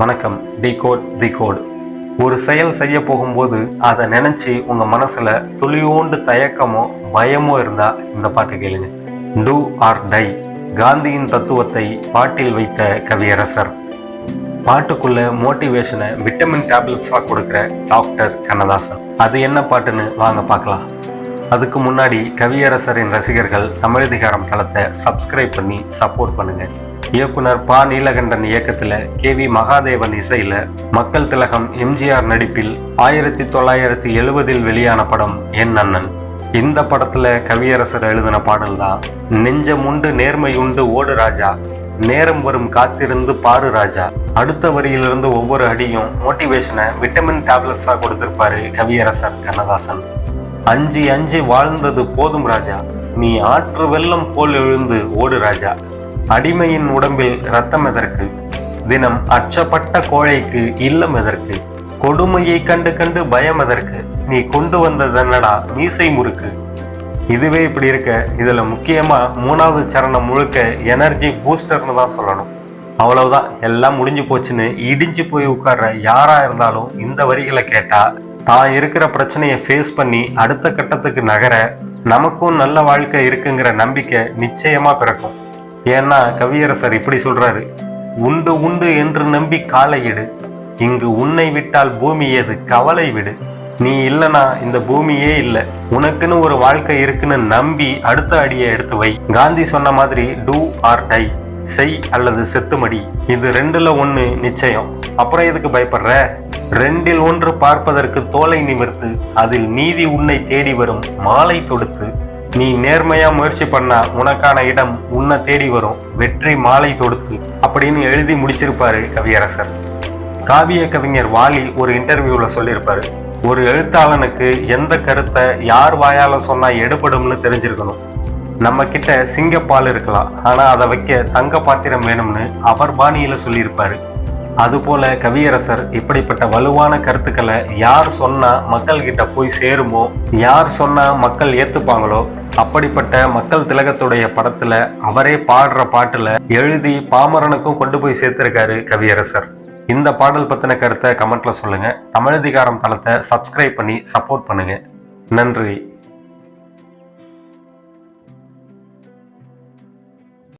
வணக்கம். Decode the code. ஒரு செயல் செய்ய போகும்போது அதை நினைச்சு உங்க மனசுல துளியோண்டு தயக்கமோ பயமோ இருந்தா இந்த பாட்டு கேளுங்க. டூ ஆர் டை காந்தியின் தத்துவத்தை பாட்டில் வைத்த கவியரசர். பாட்டுக்குள்ள மோட்டிவேஷனை விட்டமின் டேப்லெட்ஸாக கொடுக்குற டாக்டர் கண்ணதாசன். அது என்ன பாட்டுன்னு வாங்க பார்க்கலாம். அதுக்கு முன்னாடி கவியரசரின் ரசிகர்கள் தமிழதிகாரம் தளத்தை சப்ஸ்கிரைப் பண்ணி சப்போர்ட் பண்ணுங்க. இயக்குனர் பா. நீலகண்டன் இயக்கத்துல கே. வி. மகாதேவன் இசையில மக்கள் திலகம் எம்ஜிஆர் நடிப்பில் ஆயிரத்தி தொள்ளாயிரத்தி எழுபதில் வெளியான படம் என் அண்ணன். இந்த படத்துல கவியரசர் எழுதின பாடல் தான் நெஞ்சமுண்டு நேர்மையுண்டு ஓடு ராஜா நேரம் வரும் காத்திருந்து பாரு ராஜா. அடுத்த வரியிலிருந்து ஒவ்வொரு அடியும் மோட்டிவேஷனை விட்டமின் டேப்லெட்ஸா கொடுத்திருப்பாரு கவியரசர் கண்ணதாசன். அஞ்சு அஞ்சு வாழ்ந்தது போதும் ராஜா நீ ஆற்று வெள்ளம் போல் எழுந்து ஓடு ராஜா அடிமையின் உடம்பில் ரத்தம் எதற்கு? தினம் அச்சப்பட்ட கோழைக்கு இல்லம் எதற்கு? கொடுமையை கண்டு கண்டு பயம் எதற்கு? நீ கொண்டு வந்ததென்னடா மீசை முறுக்கு. இதுவே இப்படி இருக்க. இதுல முக்கியமா மூணாவது சரணம் முழுக்க எனர்ஜி பூஸ்டர்னு தான் சொல்லணும். அவ்வளவுதான். எல்லாம் முடிஞ்சு போச்சுன்னு இடிஞ்சு போய் உட்கார்ற யாரா இருந்தாலும் இந்த வரிகளை கேட்டா தான் இருக்கிற பிரச்சனையை ஃபேஸ் பண்ணி அடுத்த கட்டத்துக்கு நகர நமக்கும் நல்ல வாழ்க்கை இருக்குங்கிற நம்பிக்கை நிச்சயமா பிறக்கும். ஏன்னா கவியரசர் இப்படி சொல்றாரு உண்டு உண்டு என்று நம்பி காலையிடு இங்கு உன்னை விட்டால் பூமி எது? கவலை விடு. நீ இல்லனா இந்த பூமியே இல்லை. உனக்குன்னு ஒரு வாழ்க்கை இருக்குன்னு நம்பி அடுத்த அடியை எடுத்து வை. காந்தி சொன்ன மாதிரி டூ ஆர் டை செய் அல்லது செத்துமடி. இது ரெண்டுல ஒன்று நிச்சயம். அப்புறம் எதுக்கு பயப்படுற? ரெண்டில் ஒன்று பார்ப்பதற்கு தோலை நிமிர்த்து அதில் நீதி உன்னை தேடி வரும் மாலை தொடுத்து நீ நேர்மையா முயற்சி பண்ணா உனக்கான இடம் உன்னை தேடி வரும். வெற்றி மாலை தொடுத்து அப்படின்னு எழுதி முடிச்சிருப்பாரு கவியரசர். காவிய கவிஞர் வாலி ஒரு இன்டர்வியூல சொல்லியிருப்பாரு. ஒரு எழுத்தாளனுக்கு எந்த கருத்தை யார் வாயால சொன்னா எடுபடும்னு தெரிஞ்சிருக்கணும். நம்ம கிட்ட சிங்கப்பால் இருக்கலாம். ஆனா அதை வைக்க தங்க பாத்திரம் வேணும்னு அவர் பாணியில சொல்லியிருப்பாரு. அதுபோல கவியரசர் இப்படிப்பட்ட வலுவான கருத்துக்களை யார் சொன்னா மக்கள் கிட்ட போய் சேருமோ யார் சொன்னா மக்கள் ஏத்துப்பாங்களோ அப்படிப்பட்ட மக்கள் திலகத்துடைய படத்துல அவரே பாடுற பாட்டுல எழுதி பாமரனுக்கும் கொண்டு போய் சேர்த்திருக்காரு கவியரசர். இந்த பாடல் பத்தின கருத்தை கமெண்ட்ல சொல்லுங்க. தமிழதிகாரம் தளத்தை சப்ஸ்கிரைப் பண்ணி சப்போர்ட் பண்ணுங்க. நன்றி.